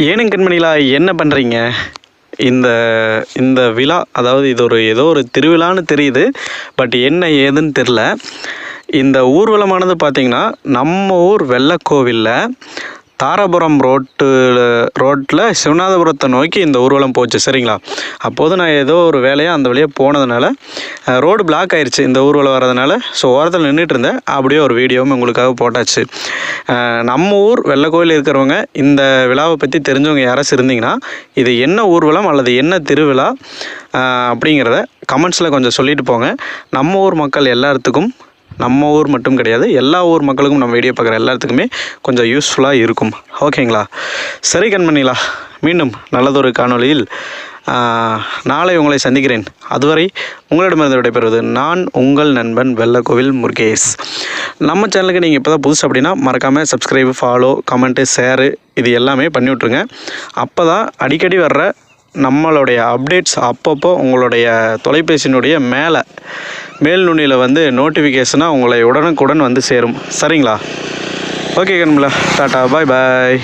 ஏனும் கண்மணிகளா என்ன பண்ணுறீங்க இந்த இந்த விழா அதாவது இது ஒரு ஏதோ ஒரு திருவிழான்னு தெரியுது பட் என்ன ஏதுன்னு தெரில. இந்த ஊர்வலமானது பார்த்திங்கன்னா நம்ம ஊர் வெள்ளக்கோவிலில் தாராபுரம் ரோட்டில் ரோட்டில் சிவநாதபுரத்தை நோக்கி இந்த ஊர்வலம் போச்சு சரிங்களா? அப்போது நான் ஏதோ ஒரு வேலையாக அந்த வழியாக போனதுனால ரோடு பிளாக் ஆயிடுச்சு இந்த ஊர்வலம் வரதுனால ஸோ ஓரத்தில் நின்றுட்டு இருந்தேன். அப்படியே ஒரு வீடியோவும் உங்களுக்காக போட்டாச்சு. நம்ம ஊர் வெள்ளக்கோயில் இருக்கிறவங்க இந்த விழாவை பற்றி தெரிஞ்சவங்க யாராச்சும் இருந்தீங்கன்னா இது என்ன ஊர்வலம் அல்லது என்ன திருவிழா அப்படிங்கிறத கமெண்ட்ஸில் கொஞ்சம் சொல்லிட்டு போங்க. நம்ம ஊர் மக்கள் எல்லாத்துக்கும் நம்ம ஊர் மட்டும் கிடையாது எல்லா ஊர் மக்களுக்கும் நம்ம வீடியோ பார்க்குற எல்லாத்துக்குமே கொஞ்சம் யூஸ்ஃபுல்லாக இருக்கும். ஓகேங்களா? சரி கண்மணிலா மீண்டும் நல்லதொரு காணொலியில் நாளை உங்களை சந்திக்கிறேன். அதுவரை உங்களிடமிருந்து விடைபெறுவது நான் உங்கள் நண்பன் வெள்ளக்கோவில் முருகேஷ். நம்ம சேனலுக்கு நீங்கள் இப்போ தான் புதுசு அப்படின்னா மறக்காமல் சப்ஸ்கிரைப் ஃபாலோ கமெண்ட்டு ஷேரு இது எல்லாமே பண்ணி விட்ருங்க அப்போ தான் அடிக்கடி வர்ற நம்மளுடைய அப்டேட்ஸ் அப்பப்போ உங்களுடைய தொலைபேசியினுடைய மேலே மேல் நுனியில் வந்து நோட்டிஃபிகேஷனாக உங்களை உடனுக்குடன் வந்து சேரும். சரிங்களா? ஓகே கண்மலா. டாட்டா பாய் பாய்